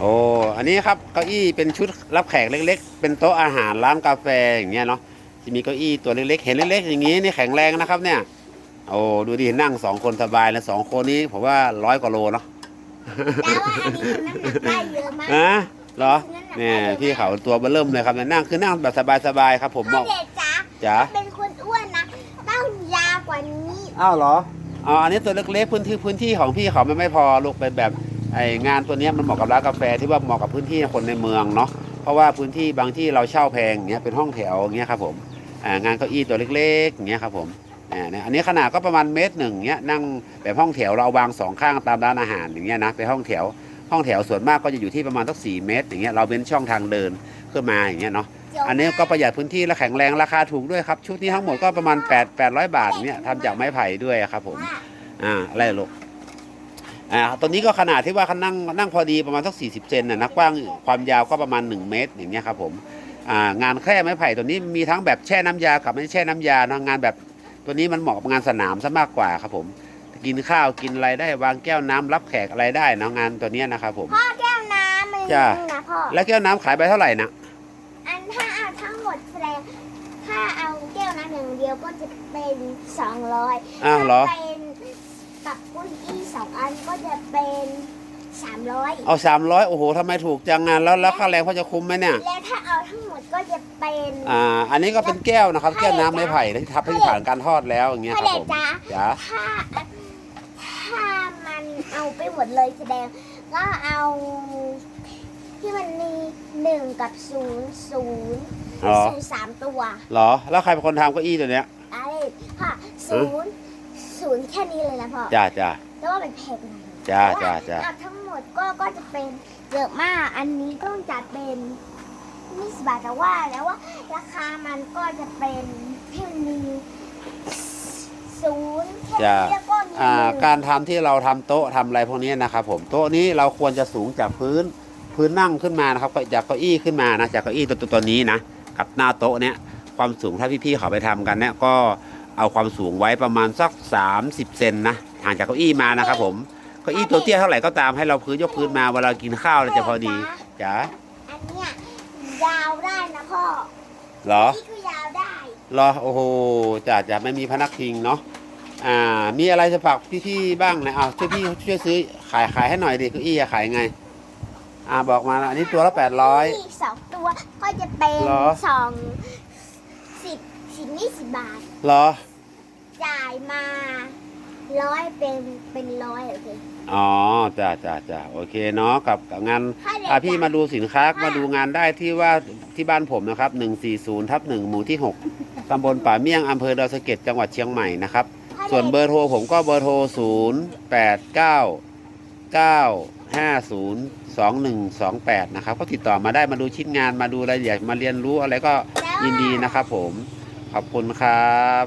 โอ้อันนี้ครับเก้าอี้เป็นชุดรับแขกเล็ก ๆ เป็นโต๊ะอาหารร้านกาแฟอย่างเงี้ยเนาะจะมีเก้าอี้ตัวเล็กๆเห็นเล็กๆอย่างงี้นี่แข็งแรงนะครับเนี่ยโอ้ดูดินั่งสองคนสบายแล้วสองคนนี้ผมว่าร้อยกว่าโลเนาะแต่ว่าอันนี้น้ำหนักได้เยอะมากอะเหรอเนี่ยพี่เขาตัวเบอร์เริ่มเลยครับเนี่ยนั่งคือนั่งแบบสบายๆครับ ผมบพ่ออกเด็กจ๋าจ๋าเป็นคนอ้วนนะต้องยาวกว่านี้อ้าวเหรออ๋ออันนี้ตัวเล็กๆพื้นที่พื้นที่ของพี่เขามันไม่พอลูกเป็นแบบ ไองานตัวนี้มันเหมาะกับร้านกาแฟที่ว่าเหมาะกับพื้นที่คนในเมืองเนาะเพราะว่าพื้นที่บางที่เราเช่าแพงอย่างเงี้ยเป็นห้องแถวอย่างเงี้ยครับผมงานเก้าอี้ตัวเล็กๆอย่างเงี้ยครับผมอ่าเนี่ยอันนี้ขนาดก็ประมาณเมตรหนึ่งเงี้ยนั่งแบบห้องแถวเราเอาวางสองข้างตามร้านอาหารอย่างเงี้ยนะเป็นห้องแถวห้องแถวส่วนมากก็จะอยู่ที่ประมาณสักสี่เมตร อย่างเงี้ยเราเป็นช่องทางเดินขึ้นมาอย่างเงี้ยเนาะอันนี้ก็ประหยัดพื้นที่และแข็งแรงราคาถูกด้วยครับ ชุดนี้ทั้งหมดก็ประมาณ8 800 บาทเนี่ยทำจากไม้ไผ่ด้วยครับผมอ่าอะไรลูก อ่าตัวนี้ก็ขนาดที่ว่าเขานั่งนั่งพอดีประมาณสัก 40 เซนนะนะกว้างความยาวก็ประมาณ 1 เมตรอย่างเงี้ยครับผมอ่างานแค่ไม้ไผ่ตัวนี้มีทั้งแบบแช่น้ำยากับไม่แช่น้ำยานะงานแบบตัวนี้มันเหมาะกับงานสนามซะมากกว่าครับผม กินข้าวกินอะไรได้วางแก้วน้ำรับแขกอะไรได้นะงานตัวเนี้ยนะครับผมพ่อแก้วน้ำมันจ้ะนึงนะพ่อแล้วแก้วน้ำขายไปเท่าไหร่นะอันถ้าเอาทั้งหมดแสดงถ้าเอาแก้วน้ำอย่างเดียวก็จะเป็นสองร้อยอ้าวเหรอถ้าเป็น กับกุ้ยอี้สองอันก็จะเป็นสามร้อยเอาสามร้อยโอ้โหทำไมถูกจังงานแล้วแล้วค่าแรงพอจะคุ้มไหมเนี่ย และถ้าเอาทั้งหมดก็จะเป็นอ่า อันนี้ก็เป็นแก้วนะครับ แก้วน้ำไม้ไผ่ที่ทับที่ผ่านการทอดแล้วอย่างเงี้ยพ่อครับเด็ผกมจ๋าจ๋าถ้าถ้ามันเอาไปหมดเลยแสดง ก็เอาที่มันมีหนึ่งกับศูนย์ศูนย์เหรอศูนย์สามตัว เหรอ แล้วใครเป็นคนทำเก้าอี้ตัวเนี้ย อะไรค่ะศูนย์ศูนย์ แค่นี้เลยนะพ่อจ้าจ้าแต่ว่ามันแพงหน่อยจ้าจ้าจ้าแต่ว่าทั้งหมดก็ก็จะเป็นเยอะมาก อันนี้ก็จะเป็นยี่สิบบาทแต่ว่าแล้วว่าราคามันก็จะเป็นที่มันมีศูนย์แค่จ้านี้แล้วก็มีอ่าหนึ่งการทำที่เราทำโต๊ะทำอะไรพวกนี้นะครับผมโต๊ะนี้เราควรจะสูงจากพื้นพื้นนั่งขึ้นมานะครับก็จากเก้าอี้ขึ้นมานะจากเก้าอี้ตัวตัวตัวนี้นะกับหน้าโต๊ะเนี้ยความสูงถ้าพี่ๆเขาไปทำกันเนี่ยก็ เอาความสูงไว้ประมาณสัก 30 เซนนะห่างจากเก้าอี้มานะครับผมเก้าอี้ตัวเตี้ยเท่าไหร่ก็ตามให้เราพื้นยกพื้นมาเวลากินข้าวเราจะพอดีจ้าอันเนี้ยยาวได้นะพ่อเหรอนี่ก็ยาวได้เหรอโอ้โหจ้าจ้าไม่มีพนักพิงเนาะอ่ามีอะไรจะฝากพี่ๆบ้างนะอ้าวช่วยพี่ช่วยซื้อขายขายให้หน่อยดิเก้าอี้อะขายไงอ่าบอกมาอันนี้ตัวละแปดร้อย อีกสองตัวก็จะเป็นเหรอ สอง สิบสิบยี่สิบบาท เหรอ จ่ายมาร้อยเป็นเป็นร้อยโอเค อ๋อจ้าจ้าจ้าโอเคเนาะกับกับงานถ้าเด็กพาพี่มาดูสินค้าค่ะมาดูงานได้ที่ว่าที่บ้านผมนะครับ140ทับ1หมู่ที่ 6ตำบลป่าเมี่ยงอำเภอดอยสะเก็ดจังหวัดเชียงใหม่นะครับ ถ้าส่วนเบด็กอร์โทรผมก็เบอร์โทร 0 8 9 9 5 0 2 1 2 8 นะครับ ก็ติดต่อมาได้มาดูชิ้นงานมาดูรายละเอียดมาเรียนรู้อะไรก็ยินดีนะครับผม ขอบคุณครับ